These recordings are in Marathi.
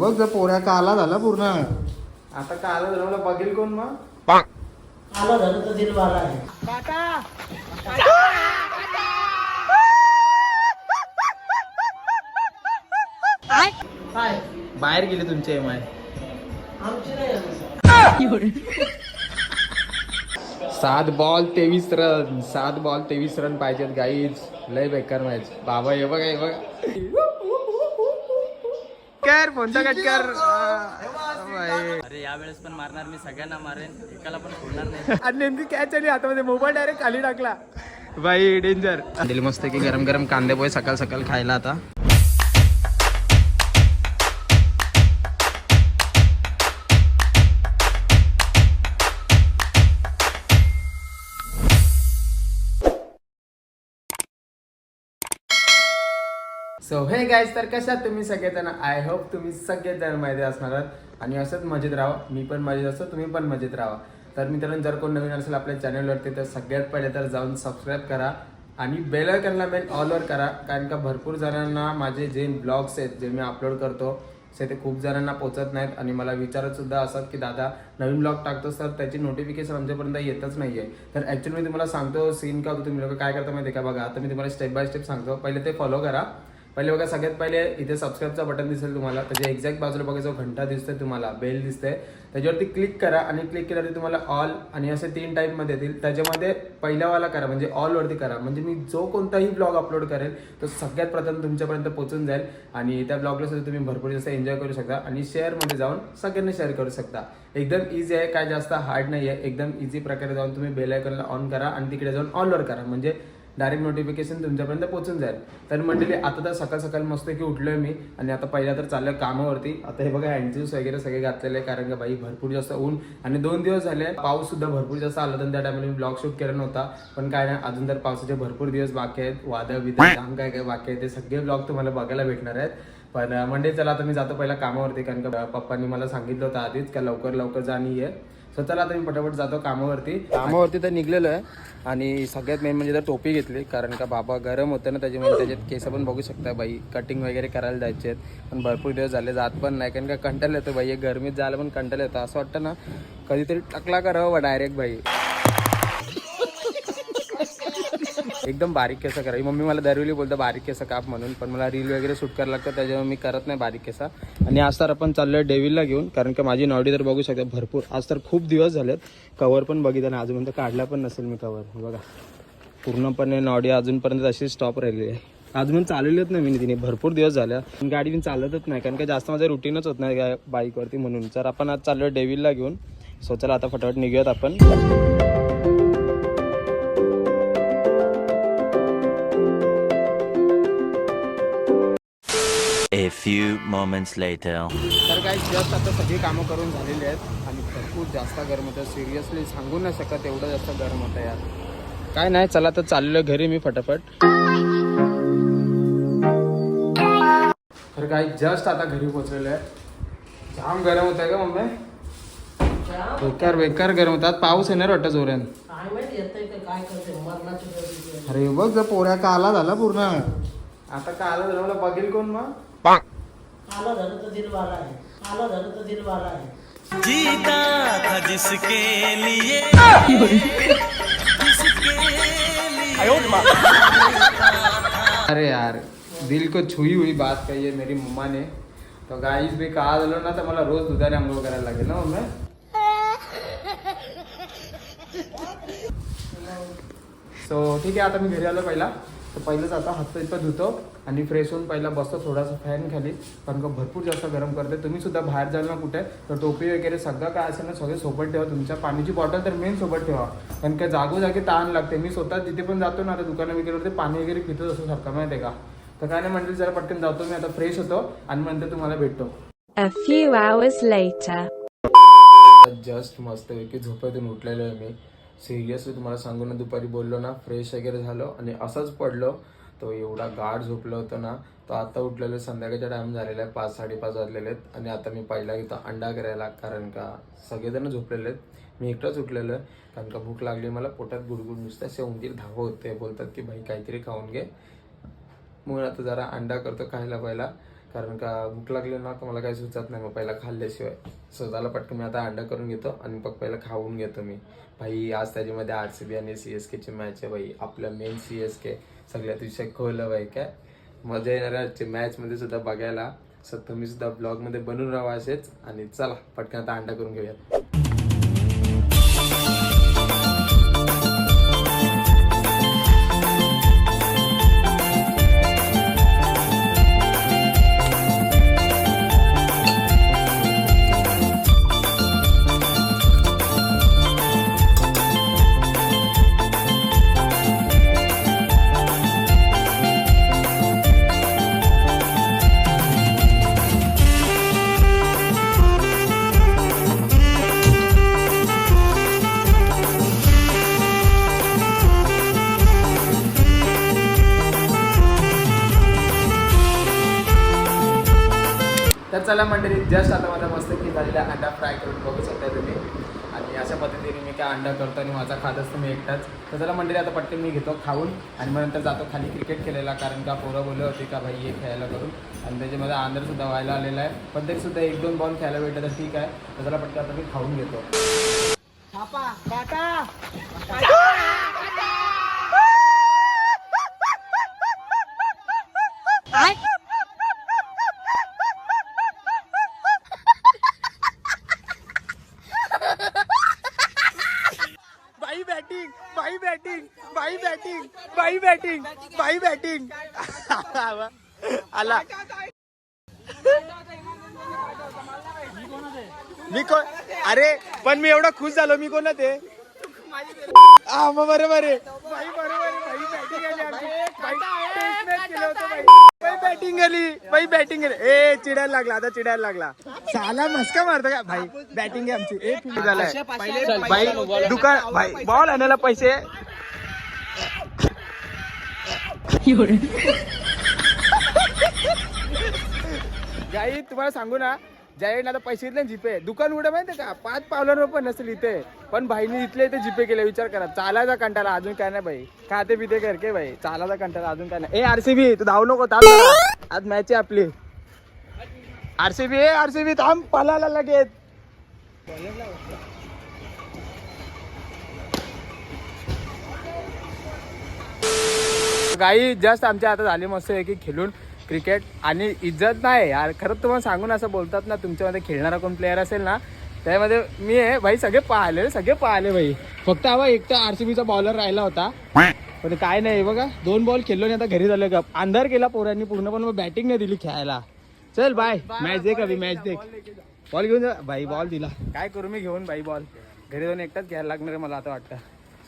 बघ जर पोऱ्या काला झाला पूर्ण. आता काला झाला मला बघेल कोण मग? आला झालं तर आहे. काय? बाहेर गेले तुमचे एम आय आमची नाही आहे. सात बॉल तेवीस रन सात बॉल तेवीस रन पाहिजेत गाईज लय बेकार मॅच बाबा हे बघा हे बघा. कर कोणता कट कर अरे यावेळेस पण मारणार मी सगळ्यांना मारेन. एकाला पण सोडणार नाही. आणि नेमकी कॅच आली हातामध्ये मोबाईल डायरेक्ट खाली टाकला. बाई डेंजर दिल मस्त की गरम गरम कांदे पोहे सकाळ सकाळ खायला आता. सो हे गाईज तर कशात तुम्ही सगळेजण? आय होप तुम्ही सगळेजण माहिती असणार आहात. आणि असंच मजेत राहा. मी पण मजेत असतो तुम्ही पण मजेत राहा. तर मित्रांनो जर कोण नवीन असेल आपल्या चॅनलवरती तर सगळ्यात पहिले तर जाऊन सबस्क्राईब करा. आणि बेल आयकनला मेन ऑलवर करा. कारण का भरपूर जणांना माझे जे ब्लॉग्स आहेत जे मी अपलोड करतो से ते खूप जणांना पोचत नाहीत. आणि मला विचारत सुद्धा असतात की दादा नवीन ब्लॉग टाकतोस तर त्याची नोटिफिकेशन आमच्यापर्यंत येतच नाही आहे तर ॲक्च्युली मी तुम्हाला सांगतो सीन का तुम्ही लोक काय करता माहिती आहे का? बघा आता मी तुम्हाला स्टेप बाय स्टेप सांगतो. पहिले ते फॉलो करा. पहिले बघा सगळ्यात पहिले इथे सबस्क्राईबचा बटन दिसेल तुम्हाला. त्याच्या एक्झॅक्ट बाजूला बघा जो घंटा दिसतोय तुम्हाला बेल दिसते त्याच्यावरती क्लिक करा आणि क्लिक केल्यावरती तुम्हाला ऑल आणि असे तीन टाईपमध्ये येतील. त्याच्यामध्ये पहिल्यावाला करा म्हणजे ऑलवरती करा. म्हणजे मी जो कोणताही ब्लॉग अपलोड करेल तो सगळ्यात प्रथम तुमच्यापर्यंत पोहोचून जाईल आणि त्या ब्लॉगला सुद्धा तुम्ही भरपूर जास्त एन्जॉय करू शकता आणि शेअरमध्ये जाऊन सगळ्यांना शेअर करू शकता. एकदम इझी आहे काय जास्त हार्ड नाही आहे एकदम इझी प्रकारे जाऊन तुम्ही बेल आयकॉनला ऑन करा आणि तिकडे जाऊन ऑलवर करा. म्हणजे डायरेक्ट नोटिफिकेशन तुमच्यापर्यंत पोहोचून जाईल. तर मंडळी आता तर सकाळ सकाळ मस्त की उठलोय मी आणि आता पहिला तर चाललं कामावरती. आता हे बघा हँडज्यूस वगैरे सगळे घातलेले आहे कारण का बाई भरपूर जास्त ऊन आणि दोन दिवस झाले पाऊस सुद्धा भरपूर जास्त आला तर त्या टायमाला मी ब्लॉग शूट केला नव्हता. पण काय नाही अजून तर पावसाचे भरपूर दिवस बाकी आहेत. वादळ विदळ काम काय काय बाकी आहे ते सगळे ब्लॉग तुम्हाला बघायला भेटणार आहेत. पण मंडळी चला आता मी जातो पहिला कामावरती कारण का पप्पांनी मला सांगितलं होतं आधीच का लवकर लवकर जाणी आहे सो चला आता मी पटापट जातो कामावरती. कामावरती तर निघलेलो आहे. आणि सगळ्यात मेन म्हणजे तर टोपी घेतली कारण का बाबा गरम होतं ना त्याच्यामुळे त्याच्यात केस पण बघू शकता बाई. कटिंग वगैरे करायला जायचे आहेत. पण भरपूर दिवस झाले जात पण नाही कारण का कंटाळा येतो बाई. गरमीत जायला पण कंटाळा येतो. असं वाटतं ना कधीतरी टकला करावं डायरेक्ट बाई. एकदम बारीक केस करा. मम्मी मला दरवेळी बोलतो बारीक केस काप म्हणून. पण मला रील वगैरे शूट करायला लागतं त्याच्यामुळे मी करत नाही बारीक केसा. आणि आज तर आपण चाललोय डेव्हिलला घेऊन कारण की माझी नॉडी तर बघू शकता भरपूर. आज तर खूप दिवस झालेत. कवर पण बघितलं ना अजूनपर्यंत काढला पण नसेल मी कवर बघा. पूर्णपणे नॉडी अजूनपर्यंत अशी स्टॉप राहिलेली आहे. अजून चालवलीच नाही मी तिने. भरपूर दिवस झाल्या पण गाडी मी चालतच नाही कारण का जास्त माझं रुटीनच होत नाही बाईकवरती म्हणून. तर आपण आज चाललोय डेव्हिलला घेऊन. सो चला आता फटाफट निघूयात आपण. A few moments later. तर काही जस्ट आता सगळी कामं करून झालेली आहेत आणि भरपूर जास्त गरम होतं सिरियसली सांगू नाही शकत एवढं जास्त गरम होतं यार. काय नाही चला तर चाललेलो घरी मी फटाफट. तर काही जस्ट आता घरी पोहोचलेलो आहे. जाम गरम होत आहे का मम्मी. बेकार बेकार गरम होतात. पाऊस येणार वाटतं जोऱ्यान काय माहिती येतंय काय करते मरणाची आहे. अरे बघ जर पोऱ्या काला झाला पूर्ण. आता काला झाला मला बघेल कोण मग? आला झालं तर दिल वाला आला झालं तर दिल वाला आहे जीता था जिसके लिए। अरे यार दिल को छुई हुई बात कही है मेरी मम्मा ने। तो गाईस भी कहा झालो ना तर मला रोज दुधाने आंघोळ करायला लागेल ना मम्मी सो ठीक आहे आता मी घरी आलो पहिला। तर पहिलंच आता हात इतकं धुतो आणि फ्रेश होऊन पहिला बसतो थोडासा फॅन खाली. कारण का भरपूर जास्त गरम करते तुम्ही सुद्धा बाहेर जाल ना कुठे तर टोपी वगैरे सगळं काय असेल ना सगळे सोबत ठेवा. तुमच्या पाण्याची बॉटल तर मेन सोबत ठेवा. कारण का जागोजागी ताण लागते. मी स्वतः जिथे पण जातो ना आता दुकानं वगैरे ते पाणी वगैरे पितो असं सारखं माहिती आहे का? तर काय नाही म्हणजे जरा पटकन जातो मी. आता फ्रेश होतो आणि नंतर तुम्हाला भेटतो. A few hours later. Just मस्तपैकी झोपेतून उठलेलो आहे मी. सिरियसली तुम्हाला सांगू ना दुपारी बोललो ना फ्रेश वगैरे झालो आणि असंच पडलो. तो एवढा गाढ झोपलो होतो ना तो आता उठलेलो संध्याकाळचा टाइम झालेला आहे पाच साडेपाच वाजलेले आहेत. आणि आता मी पहिला घेतो अंडा करायला कारण का सगळेजण झोपलेले आहेत. मी एकटाच उठलेलो आहे कारण का भूक लागली मला पोटात गुडगुड नुसतं शेवंगीर धावं होते. बोलतात की भाई काहीतरी खाऊन घे. म्हणून आता जरा अंडा करतो खायला पहिला. कारण का भूक लागली ना तर मला काही सुचत नाही. मग पहिला खाल्ल्याशिवाय. स्वतःला पटकन मी आता अंडा करून घेतो आणि मग पहिला खाऊन घेतो मी. भाई आज त्याच्यामध्ये आर सी बी आणि सी एस केची मॅच आहे भाई. आपलं मेन सी एस के सगळ्यात विषय खोलं भाई काय? मजा येणार आहे. मॅचमध्ये सुद्धा बघायला. सो तुम्ही सुद्धा ब्लॉगमध्ये बनून राहा असेच. आणि चला पटकन आता अंडा करून घेऊयात. चला मंडळी जस्ट आता माझा मस्त की झालेला अंडा फ्राय करून बघू शकता तुम्ही. आणि अशा पद्धतीने मी काय अंडा करतो आणि माझा खात असतो मी एकटाच. तर चला मंडळी आता पटकन मी घेतो खाऊन आणि मग नंतर जातो खाली क्रिकेट खेळायला कारण का पोरं बोलले होते का भाई हे खेळायला करून. आणि त्याच्यामध्ये आंध्रसुद्धा व्हायला आलेला आहे. पण तरीसुद्धा एक दोन बॉल खेळायला भेटलं तर ठीक आहे. तर चला पटकन आता मी खाऊन घेतो. आला. मी कोण? अरे पण मी एवढा खुश झालो. मी कोण ते? हा मग बरोबर आहे. बॅटिंग गेली बाई बॅटिंग गेली ए चिडायला लागला. आता चिडायला लागला. साला मस्का मारतो का? भाई बॅटिंग आहे आमची. ए फिल्ड झालाय. बाई दुकान भाई बॉल आणायला पैसे. गाई तुम्हाला सांगू ना ज्यावेळी आता पैसे घेतले जीपे. दुकान उडे माहिती का? पाच पावलांवर पण नसेल इथे. पण भाईने इथले इथे जीपे केले विचार करा. चालायचा कंटाळा अजून काय नाही भाई खाते पिते करके भाई चालायचा कंटाळा अजून काय नाही. ए आरसीबी तू धावू नको थांब आज मॅच आहे आपली. आरसीबी ए आरसीबी थांब पलाला लगेच. गाई जस्ट आमच्या आता झाली मस्त आहे की खेळून. क्रिकेट आणि इज्जत नाही यार. खरंच तुम्हाला सांगून असं बोलतात ना तुमच्यामध्ये खेळणारा कोण प्लेअर असेल ना त्यामध्ये मी आहे. भाई सगळे पाहिले सगळे पाहिले भाई. फक्त हवा एक तर आरसीबीचा बॉलर राहिला होता. पण काय नाही बघा दोन बॉल खेळलो आणि आता घरी झालं का अंधार केला पोरांनी पूर्ण पण मग बॅटिंग नाही दिली खेळायला. चल बाय मॅच देख अभि मॅच देख बॉल घेऊन जा. भाई बॉल दिला. काय करू मी घेऊन भाई बॉल घरी जाऊन एकटाच घ्यायला लागणार आहे मला आता वाटतं.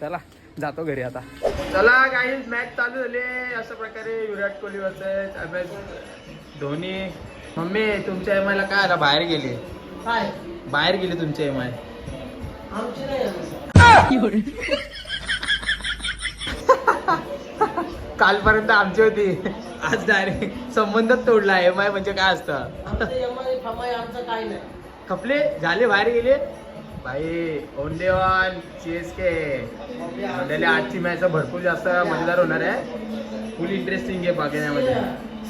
चला. जातो घरी आता. चला काही मॅच चालू झाली अशा प्रकारे Virat Kohli versus M S Dhoni. Mummy तुमच्या एम ला काय आला बाहेर गेली? काय? बाहेर गेली तुमच्या एम आय आमची नाही आमची. कालपर्यंत आमची होती. आज डायरेक्ट संबंधच तोडला. एम आय म्हणजे काय असतं? आमचं एमआय फमाय आमचं काय नाही. खपले? झाले बाहेर गेले? भाई ओनली वन सीएस के मंडळी आजची मॅच भरपूर जास्त मज़ेदार होणार आहे. फुल इंटरेस्टिंग आहे बघण्यामध्ये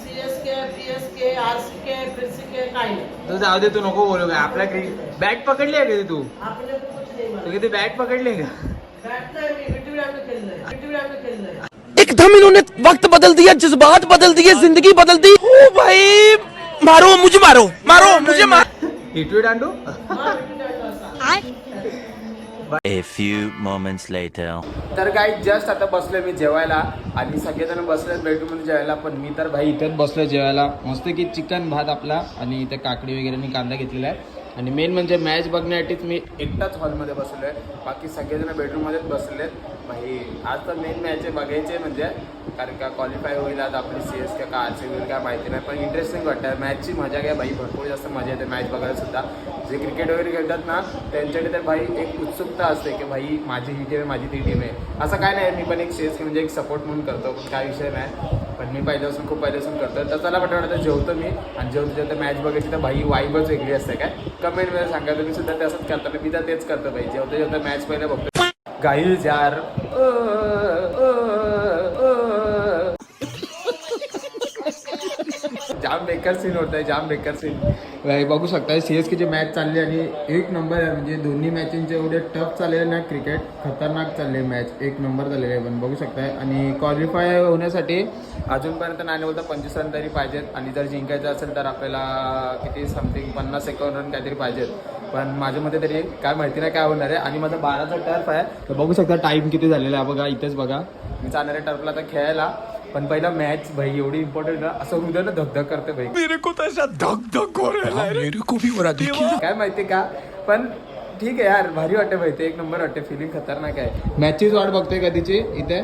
सीएसके पीएसके आरसीके फिरसीके काय नाही. तू जाऊ दे तू नको बोलू काय. क्रिकेट बॅट पकडली आहे कधी तू? आपले कुछ नाही तू कधी बॅट पकडली का? एकदम इन्होंने वक्त बदल दिया जज्बात बदल दिए ज़िंदगी बदल दी। ओ भाई मारो मुझे मारो मारो मुझे मारो हिटवी डांडू हा A few moments later. तर काही जस्ट आता बसलोय मी जेवायला. आणि सगळेजण बसले बेडरूममध्ये जेवायला पण मी तर भाई इथेच बसलोय जेवायला. मस्त की चिकन भात आपला आणि इथे काकडी वगैरे मी कांदा घेतलेला आहे. आणि मेन म्हणजे मॅच बघण्यासाठीच मी एकटाच हॉलमध्ये बसलो आहे बाकी सगळेजण बेडरूममध्येच बसले भाई आज तर मेन मॅच आहे बघायचे म्हणजे. कारण का क्वालिफाय होईल आज आपली सी एस के का आर सी होईल काय माहिती नाही पण इंटरेस्टिंग वाटतं मॅचची मजा घ्या भाई भरपूर जास्त मजा येते मॅच बघायला सुद्धा. जे क्रिकेट वगैरे खेळतात ना त्यांच्याकडे तर भाई एक उत्सुकता असते की भाई माझी ही टीम आहे माझी ती टीम आहे. असं काय नाही मी पण एक सीएस म्हणजे एक सपोर्ट म्हणून करतो पण काय विषय नाही. पण मी पहिल्यापासून खूप पहिल्यापासून करतो तर चला पटकन जेवतो मी. आणि जेवतो जेवतो मॅच बघायची तर भाई वाईबच वेगळी असते काय? कमेंटमध्ये सांगा तुम्ही सुद्धा तसंच करता. मी तर तेच करतो भाई जेवतो जेवतो मॅच पहिले बघतो गाईज यार जाम बेकार सीन होत आहे जाम बेकार सीन बघू शकता सी एस केची मॅच चालली आणि एक नंबर आहे म्हणजे दोन्ही मॅचिंगचे एवढे टफ चाललेले ना क्रिकेट खतरनाक चालले मॅच एक नंबर झालेले आहे पण बघू शकताय आणि क्वालिफाय होण्यासाठी अजूनपर्यंत नाही बोलता पंचवीस रन तरी पाहिजेत. आणि जर जिंकायचं असेल तर आपल्याला किती समथिंग पन्नास एकावन्न रन काहीतरी पाहिजेत. पण माझ्या मते तरी काय माहिती नाही काय होणार आहे. आणि माझा बाराचा टर्फ आहे. तर बघू शकता टाईम किती झालेला आहे. बघा इथेच बघा. मी जाणार आहे टर्फला तर खेळायला. पण पहिला मॅच भाई एवढी इम्पॉर्टंट ना असं हृदय ना धगधग करते भाई. मेरे को तो ऐसा धक धक हो रहा है मेरे को भी हो रहा देखिए काय माहिती का? पण ठीक आहे यार भारी वाटते भाई ते एक नंबर वाटते फिलिंग खतरनाक आहे. मॅचचीच वाट बघतोय कधीची? इथे.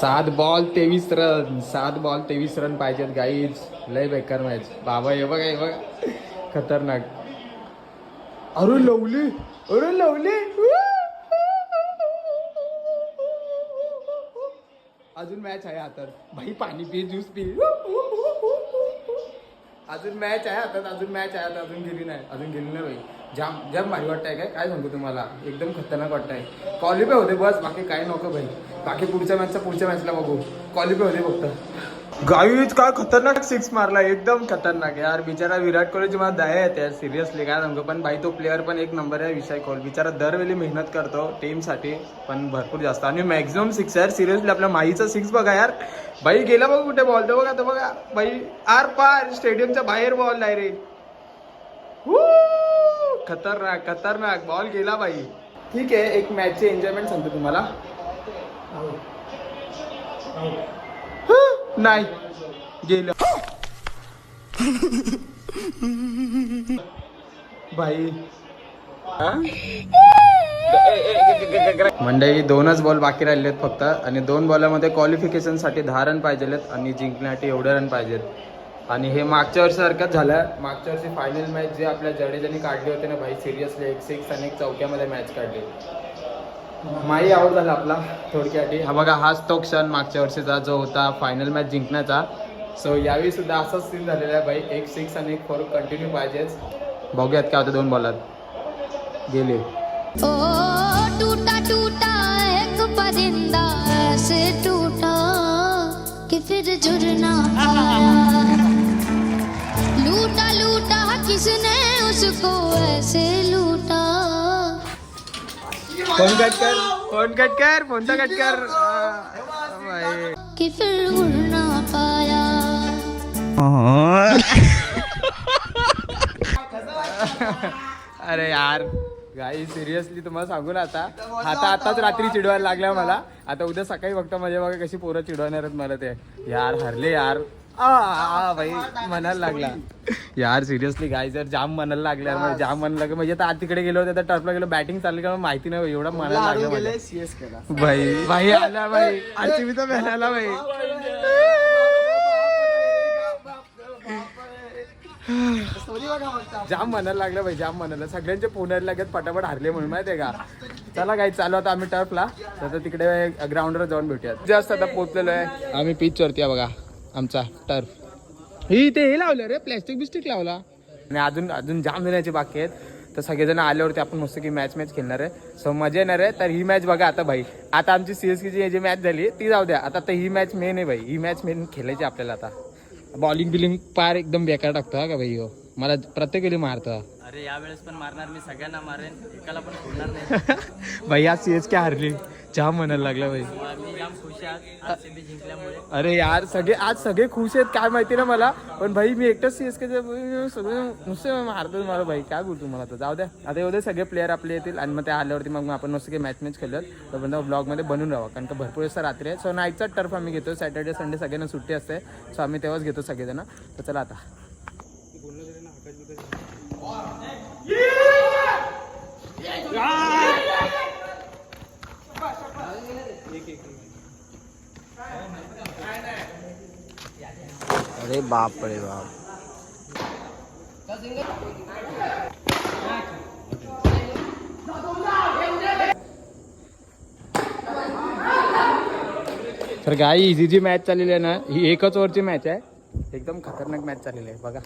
सात बॉल तेवीस रन सात बॉल तेवीस रन पाहिजेत गाईज लय बेकार मॅच बाबा हे बघा हे बघा. खतरनाक. अरे लवली अरे लवली. अजून मॅच आहे हातात भाई पाणी पी ज्यूस पी. अजून मॅच आहे हातात अजून मॅच आहे आता अजून गेली नाही अजून गेली नाही भाई जाम जाम भारी वाटतंय काय? काय सांगू तुम्हाला? एकदम खतरनाक वाटतंय. कॉलिपे होते बस बाकी काय नको भाई बाकी पुढच्या मॅचचा पुढच्या मॅचला बघू. कॉलिपे होते फक्त. गावीच काय खतरनाक सिक्स मारला एकदम खतरनाक. यार बिचारा विराट कोहलीची मला दया येते यार सिरियसली काय सांगतो पण भाई तो प्लेअर पण एक नंबर आहे विषय कॉल बिचारा दरवेळी मेहनत करतो टीमसाठी पण भरपूर जास्त. आणि मॅक्झिमम सिक्स यार सिरियसली आपल्या माईचं सिक्स बघा यार. बाई गेला बघ कुठे बॉल तर बघा तर बघा. बाई आर पार स्टेडियमच्या बाहेर बॉल डायरेक्ट खतरनाक खतरनाक. बॉल गेला बाई ठीक आहे एक मॅचची एन्जॉयमेंट सांगतो तुम्हाला. हं, नाही. गेलं. भाई मंडळी दोनच बॉल बाकी राहिले आहेत फक्त आणि दोन बॉलामध्ये क्वालिफिकेशनसाठी दहा रन पाहिजेत आणि जिंकण्यासाठी एवढे रन पाहिजेत. आणि हे मागच्या वर्षीसारखंच झालं. मागच्या वर्षी फायनल मॅच जे आपल्या जडेजाने काढली होती ना भाई सिरियसली एक सिक्स आणि एक चौक्यामध्ये मॅच काढली. माई आऊट झाला आपला थोडक्यासाठी. हा बघा हाच तो क्षण मागच्या वर्षीचा जो होता फायनल मॅच जिंकण्याचा. सो यावेळी सुद्धा असाच सीन झालेला आहे भाई. एक सिक्स आणि एक फोर कंटिन्यू पाहिजेच. बघूयात काय होतं दोन बॉलात गेले. टूटा टूटा एक परिंदा ऐसे टूटा कि फिर लूटा लूटा किसने उसको ऐसे लूटा? फोन कट कर फोन कट कर फोनचा कट कर. उड़ ना पाया अरे यार गाई सिरियसली तुम्हाला सांगू ना आता. आता आताच रात्री चिडवायला लागल्या मला. आता उद्या सकाळी बघता माझ्या बघा कशी पोरं चिडवणार आहेत मला ते. यार हरले यार. आ, आ भाई म्हणायला लागला. यार सिरियसली गाय जर जाम म्हणायला लागल्या म्हणजे जाम म्हणायला लागलं. म्हणजे आता तिकडे गेलो होते तर टर्फला गेलो बॅटिंग चालली का माहिती नाही एवढं म्हणायला लागलं मला. भाई भाई आला भाई आरसीबी तर आला भाई जाम म्हणायला लागलं भाई जाम म्हणायला. सगळ्यांचे पुण्याला लागत पटापट हारले म्हणून माहितीये का? चला काही चालू आता आम्ही टर्फला तर आता तिकडे ग्राउंडवर जाऊन भेटूयात. जास्त आता पोहोचलेलो आहे. आम्ही पिच वरती आहे बघा. आमचा टर्फ ही ते हे लावलं रे प्लॅस्टिक बिस्टिक लावला. आणि अजून अजून जाम देण्याचे बाकी आहेत. तर सगळेजण आल्यावरती आपण मस्त की मॅच मॅच खेळणार आहे. सो मजा येणार आहे. तर ही मॅच बघा आता भाई. आता आमची सीएसकेची जी मॅच झाली ती जाऊ द्या. आता तर ही मॅच मेन आहे भाई. ही मॅच मेन खेळायची आपल्याला आता. बॉलिंग बिलिंग पार एकदम बेकार टाकतो हा का भाई? हो मला प्रत्येक वेळी मारतो. अरे यावेळेस पण मारणार मी सगळ्यांना मारेन. एकाला पण सोडणार नाही. भाई आज सी एस के हारली. जाम म्हणायला लागला भाई. अरे यार सगळे आज सगळे खुश आहेत काय माहिती ना मला. पण भाई मी एकटाच सी एस के सगळे नुसते मारतो मला भाई. काय बोलतो मला तर जाऊ द्या. आता एवढे सगळे प्लेयर आपले येतील आणि मग ते आल्यावरती मग आपण मस्त काही मॅच मॅच खेळत तर ब्लॉगमध्ये बनून राहा कारण का भरपूर असं रात्री आहे. सो नाईटचा टर्फ आम्ही घेतो. सॅटर्डे संडे सगळ्यांना सुट्टी असते. सो आम्ही तेव्हाच घेतो सगळेजण. तर चला आता. अरे बाप रे बाप. तर गाई ही जी मॅच चाललेली आहे ना ही एकच ओव्हरची मॅच आहे. एकदम खतरनाक मॅच चाललेली आहे बघा.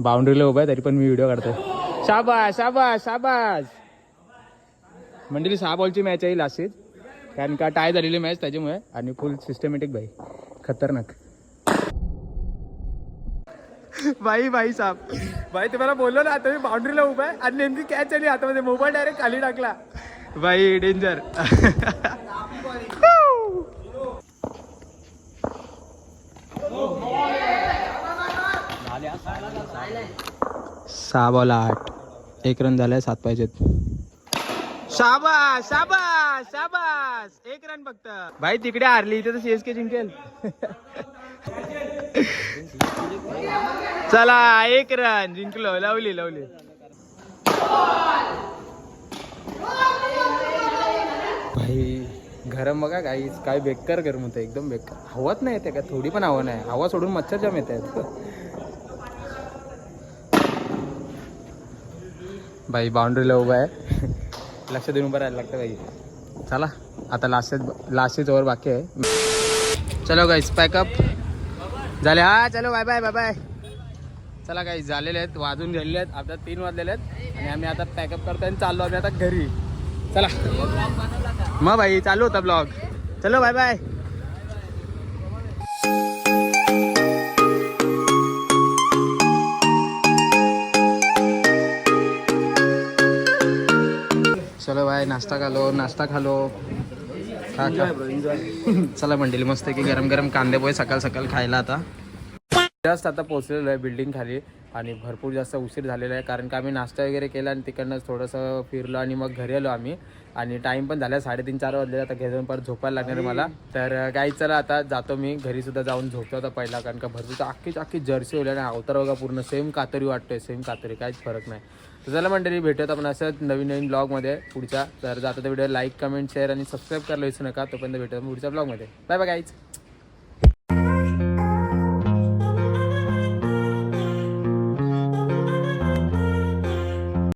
बाउंड्रीला उभा आहे तरी पण मी व्हिडिओ काढतोय. शाबास शाबास शाबास. मंडळी सहा बॉलची मॅच आहे लास्टीत कारण का टाय झालेली मॅच त्याच्यामुळे. आणि फुल सिस्टमॅटिक भाई. खतरनाक. बाई बाई साहेब. बाई तुम्हाला बोललो ना आता मी बाउंड्रीला उभा आहे आणि नेमकी कॅच आली हातामध्ये. मोबाईल डायरेक्ट खाली टाकला. बाई डेंजर सहा बॉल आठ. एक रन झालाय सात पाहिजेत. शाबास शाबास शाबास. एक रन फक्त. भाई तिकडे हारली इथे तर सीएसके जिंकेल. चला एक रन जिंकलो. लावली लावली. भाई गरम बघा काही काय बेकार गरम होतं एकदम बेकार. हवाच नाही येते का? थोडी पण हवा नाही. हवा सोडून मच्छर जाम येत आहेत. भाई बाउंड्रीला उभा आहे. लक्ष देऊन उभं राहायला लागतं काही चला आता लास्ट लास्ट ओव्हर बाकी आहे. चलो गाईस पॅकअप झाले हा चलो बाय बाय बाय बाय चला काही झालेले आहेत वाजून झालेले आहेत आता तीन वाजलेले आहेत. आणि आम्ही आता पॅकअप करतो आणि चाललो आम्ही आता घरी. चला. मग भाई चालू होता ब्लॉग चलो बाय बाय चलो बाय नाश्ता खालो नाश्ता खालो खा खा। चला मंडळी मस्त की गरम गरम कांदे पोहे सकाळ सकाळ खायला आता. जस्ट आता पोहोचलेलो आहे बिल्डिंग खाली आणि भरपूर जास्त उशीर झालेला आहे कारण का आम्ही नाश्ता वगैरे केला आणि तिकडनंच थोडंसं फिरलो आणि मग घरी आलो आम्ही. आणि टाईम पण झाला साडेतीन चार वाजले आता घरी जाऊन परत झोपायला लागणार मला. तर काही चला आता जातो मी. घरी सुद्धा जाऊन झोपतो आता पहिला कारण का भरपूर अख्खीच अख्खी जर्सी होल्या आणि अवतार बघा पूर्ण. सेम कातरी वाटतोय सेम कातरी. काहीच फरक नाही. तर चला मंडळी भेटत आपण असंच नवीन नवीन ब्लॉगमध्ये पुढच्या. तर जाता तर व्हिडिओ लाईक कमेंट शेअर आणि सबस्क्राईब करायला विसरू नका. तोपर्यंत भेटतो पुढच्या ब्लॉगमध्ये बाय बाय गाईज